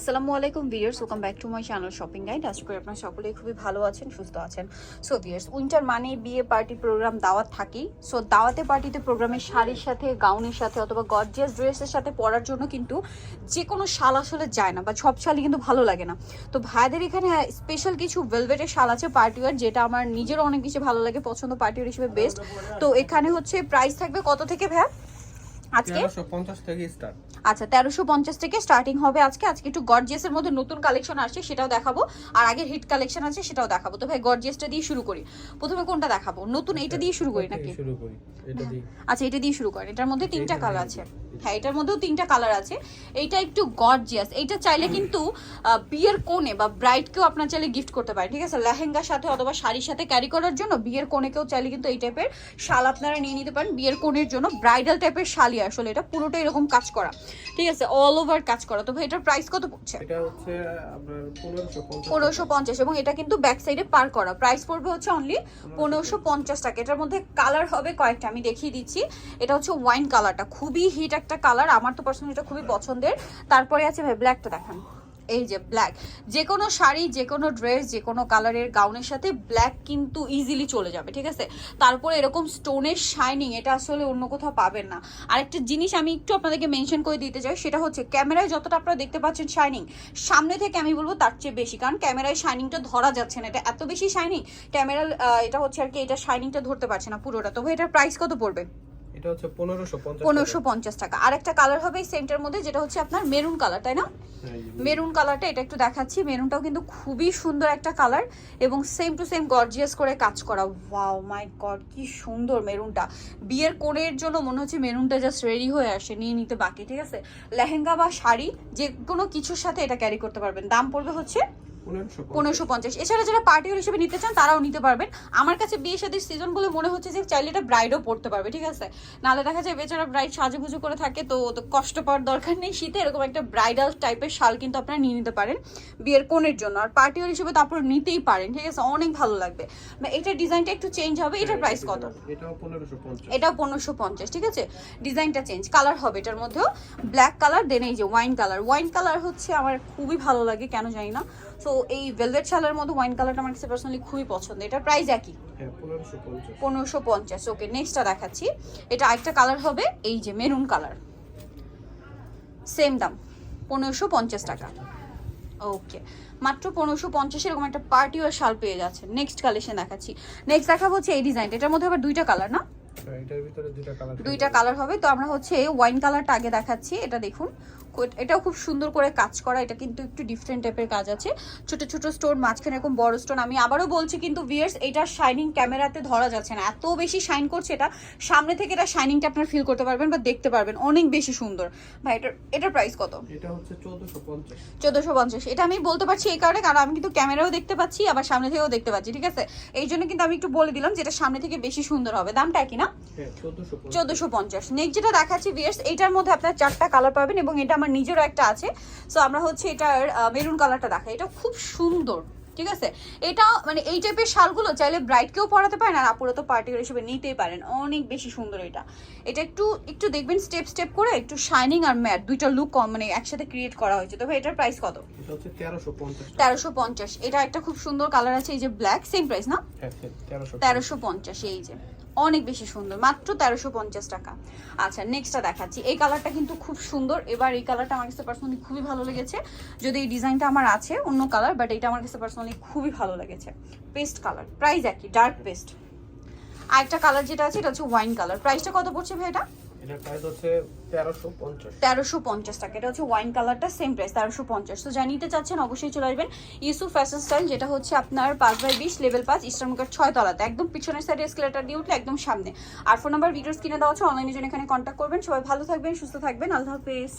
আসসালামু আলাইকুম viewers welcome back to my channel shopping guide আশা করি আপনারা সকলেই খুবই ভালো আছেন, সুস্থ আছেন। সো ভিয়ার্স উইন্টার মানে বিয়ে পার্টি প্রোগ্রাম দাওয়াত থাকেই। সো দাওয়াতে পার্টিতে প্রোগ্রামের শাড়ির সাথে গাউনের সাথে অথবা গর্জিয়াস ড্রেসের সাথে পরার জন্য কিন্তু যে কোনো শাল আসলে যায় না বা সব শালই কিন্তু ভালো লাগে না। তো ভাইদের এখানে স্পেশাল কিছু ভেলভেটের শাল আছে পার্টি ওয়ার যেটা আমার নিজেরও অনেক বেশি ভালো লাগে, পছন্দ পার্টি ওয়ার হিসেবে বেস্ট তো এখানে হচ্ছে প্রাইস থাকবে কত থেকে ভাইয়া? আজকে? তেরোশো পঞ্চাশ থেকে স্টার্ট আচ্ছা তেরোশো পঞ্চাশ থেকে স্টার্টিং হবে আজকে। আজকে একটু গর্জিয়াসের মধ্যে নতুন কালেকশন আসছে সেটাও দেখাবো। আর আগের হিট কালেকশন আছে সেটাও দেখাবো। তো ভাই গর্জিয়াসটা দিয়ে শুরু করি। প্রথমে কোনটা দেখাবো? নতুন এটা দিয়ে শুরু করি নাকি? শুরু করি এটা দিয়ে। আচ্ছা এটা দিয়ে শুরু করেন। এটার মধ্যে তিনটা কালার আছে। হ্যাঁ এটার মধ্যেও তিনটা কালার আছে। এইটা একটু গর্জিয়াস এইটা চাইলে কিন্তু বিয়ের কোণে বা ব্রাইডকেও আপনার চাইলে গিফট করতে পারেন ঠিক আছে? লেহেঙ্গার সাথে অথবা শাড়ির সাথে ক্যারি করার জন্য বিয়ের কোণেকেও চাইলে কিন্তু এই টাইপের শাল আপনারা নিয়ে নিতে পারেন। বিয়ের কোণের জন্য ব্রাইডাল টাইপের শালই আসলে এটা পুরোটা এরকম কাজ করা ঠিক আছে? অল ওভার কাজ করা। তো ভাই এটার প্রাইস কত পড়ছে? এটা হচ্ছে পনেরোশো পঞ্চাশ এবং এটা কিন্তু ব্যাক সাইডে পার করা। প্রাইস পড়বে হচ্ছে অনলি পনেরোশো পঞ্চাশ টাকা। এটার মধ্যে কালার হবে কয়েকটা আমি দেখিয়ে দিচ্ছি। এটা হচ্ছে ওয়াইন কালারটা খুবই হিট একটা কালার আমার তো পার্সোনালি এটা খুবই পছন্দের। তারপরে আছে ভাই ব্ল্যাকটা দেখান। এই যে ব্ল্যাক যে কোনো শাড়ি, যে কোনো ড্রেস যে কোনো কালারের গাউনের সাথে ব্ল্যাক কিন্তু ইজিলি চলে যাবে, ঠিক আছে? তারপরে এরকম স্টোনের শাইনিং এটা আসলে অন্য কোথাও পাবেন না। আরেকটা জিনিস আমি একটু আপনাদেরকে মেনশন করে দিতে চাই, সেটা হচ্ছে ক্যামেরায় যতটা আপনারা দেখতে পাচ্ছেন শাইনিং সামনে থেকে আমি বলব তার চেয়ে বেশি, কারণ ক্যামেরায় শাইনিংটা ধরা যাচ্ছে না। এটা এত বেশি শাইনিং ক্যামেরা এটা হচ্ছে আর কি, এটা শাইনিংটা ধরতে পারছে না পুরোটা। তবে এটার প্রাইস কত পড়বে? এটা হচ্ছে পনেরোশো পঞ্চাশ পনেরোশো পঞ্চাশ টাকা। আর একটা কালার হবে এই সেন্টার মধ্যে যেটা হচ্ছে আপনার মেরুন কালার তাই না? মেরুন কালারটা এটা একটু দেখাচ্ছি। মেরুনটাও কিন্তু খুবই সুন্দর একটা কালার এবং সেম টু সেম গর্জিয়াস করে কাজ করা। ওয়াও মাই গড কি সুন্দর মেরুনটা বিয়ের কোণের জন্য মনে হচ্ছে মেরুনটা জাস্ট রেডি হয়ে আসে নিয়ে নিতে বাকি ঠিক আছে? লেহেঙ্গা বা শাড়ি যে কোনো কিছুর সাথে এটা ক্যারি করতে পারবেন। দাম পড়বে হচ্ছে পনেরোশো পঞ্চাশ। এছাড়া যারা পার্টি হিসেবে নিতে চান তারাও নিতে পারবেন। আমার কাছে বিয়ে শাদির সিজন বলে মনে হচ্ছে যে চাইলে এটা ব্রাইডও পড়তে পারবে ঠিক আছে? নাহলে দেখা যায় বেচারা ব্রাইড সাজুগুজু করে থাকে তো তো কষ্ট পাওয়ার দরকার নেই শীতে। এরকম একটা ব্রাইডাল টাইপের শাল কিন্তু আপনারা নিয়ে নিতে পারেন বিয়ের কোণের জন্য। আর পার্টি হিসেবে তো আপনারা নিতেই পারেন ঠিক আছে? অনেক ভালো লাগবে। বা এটার ডিজাইনটা একটু চেঞ্জ হবে। এটার প্রাইস কত? এটাও পনেরোশো পঞ্চাশ। এটাও পনেরোশো পঞ্চাশ ঠিক আছে? ডিজাইনটা চেঞ্জ কালার হবে এটার মধ্যেও। ব্ল্যাক কালার দেন এই যে ওয়াইন কালার ওয়াইন কালার হচ্ছে আমার খুবই ভালো লাগে কেন জানি না। সো এই ভেলভেট শালের মধ্যে ওয়াইন কালারটা আমার কাছে পার্সোনালি খুবই পছন্দ এটার প্রাইস একই। হ্যাঁ পনেরোশো পঞ্চাশ। ওকে নেক্সটটা দেখাচ্ছি। এটা আরেকটা কালার হবে এই যে মেরুন কালার সেম দাম পনেরোশো পঞ্চাশ টাকা। ওকে মাত্র পনেরোশো পঞ্চাশ এরকম একটা পার্টি আর শাল পেয়ে যাচ্ছে নেক্সট কালেকশন দেখাচ্ছি। নেক্সট দেখাবো হচ্ছে এই ডিজাইনটা এটার মধ্যে আবার দুইটা কালার না? হ্যাঁ, এটার ভিতরে দুইটা কালার হবে। তো আমরা হচ্ছে ওয়াইন কালারটা আগে দেখাচ্ছি। এটা দেখুন এটাও খুব সুন্দর করে কাজ করা এটা কিন্তু একটু ডিফারেন্ট টাইপের কাজ আছে। ছোট ছোট স্টোন মাঝখানে এরকম বড় স্টোন আমি আবারও বলছি কিন্তু ভিয়ার্স এটা শাইনিং ক্যামেরাতে ধরা যাচ্ছে না। এত বেশি শাইন করছে এটা সামনে থেকে এটা শাইনিংটা আপনার ফিল করতে পারবেন বা দেখতে পারবেন অনেক বেশি সুন্দর। ভাই এটার এটার প্রাইস কত? এটা হচ্ছে চোদ্দশো পঞ্চাশ। চোদ্দোশো পঞ্চাশ এটা আমি বলতে পারছি এই কারণে কারণ আমি কিন্তু ক্যামেরাও দেখতে পাচ্ছি আবার সামনে থেকেও দেখতে পাচ্ছি ঠিক আছে? এই জন্য কিন্তু আমি একটু বলে দিলাম যে এটা সামনে থেকে বেশি সুন্দর হবে। দামটা কি না? হ্যাঁ চোদ্দশো পঞ্চাশ। চোদ্দোশো পঞ্চাশ। নেক্সট যেটা দেখাচ্ছি ভিয়ার্স এটার মধ্যে আপনার চারটা কালার পাবেন এবং এটা আমার নিজেরও একটা আছে। সো আমরা হচ্ছে এটার মেরুন কালারটা দেখাই। এটা খুব সুন্দর ঠিক আছে? এটা মানে এই টাইপের শালগুলো চাইলে ব্রাইডকেও পরাতে পারেন আর আপুরা তো পার্টি হিসেবে নিতেই পারেন। অনেক বেশি সুন্দর এটা। এটা একটু একটু দেখবেন স্টেপ স্টেপ করে একটু শাইনিং আর ম্যাট দুইটা লুক মানে একসাথে ক্রিয়েট করা হয়েছে। তবে এটার প্রাইস কত? তেরোশো পঞ্চাশ এটা একটা খুব সুন্দর কালার আছে এই যে ব্ল্যাক সেম প্রাইস না? হ্যাঁ তেরোশো পঞ্চাশ এই যে। অনেক বেশি সুন্দর, মাত্র তেরোশো পঞ্চাশ টাকা। আচ্ছা নেক্সটটা দেখাচ্ছি। এই কালারটা কিন্তু খুব সুন্দর। এবার এই কালারটা আমার কাছে পার্সোনালি খুবই ভালো লেগেছে। যদি এই ডিজাইনটা আমার আছে অন্য কালার বাট এইটা আমার কাছে পার্সোনালি খুবই ভালো লেগেছে। পেস্ট কালার প্রাইস একই ডার্ক পেস্ট আর একটা কালার যেটা আছে, এটা হচ্ছে ওয়াইন কালার প্রাইসটা কত পড়ছে ভাই এটা? তেরোশো পঞ্চাশ। টাকা। এটা হচ্ছে ওয়াইন কালারটা সেম প্রাইস তেরোশো পঞ্চাশ। তো নিতে চাচ্ছেন, অবশ্যই চলে আসবেন ফ্যাশন স্টাইল যেটা হচ্ছে আপনার পাঁচ বাই লেভেল পাঁচ ছয় তলাতে। একদম পিছনের একদম সামনে। আর ফোন নাম্বার ভিডিওস কিনে দেওয়া হচ্ছে অনলাইনে এখানে কন্ট্যাক্ট করবেন। সবাই ভালো থাকবেন, সুস্থ থাকবেন। আল্লাহ হাফেজ।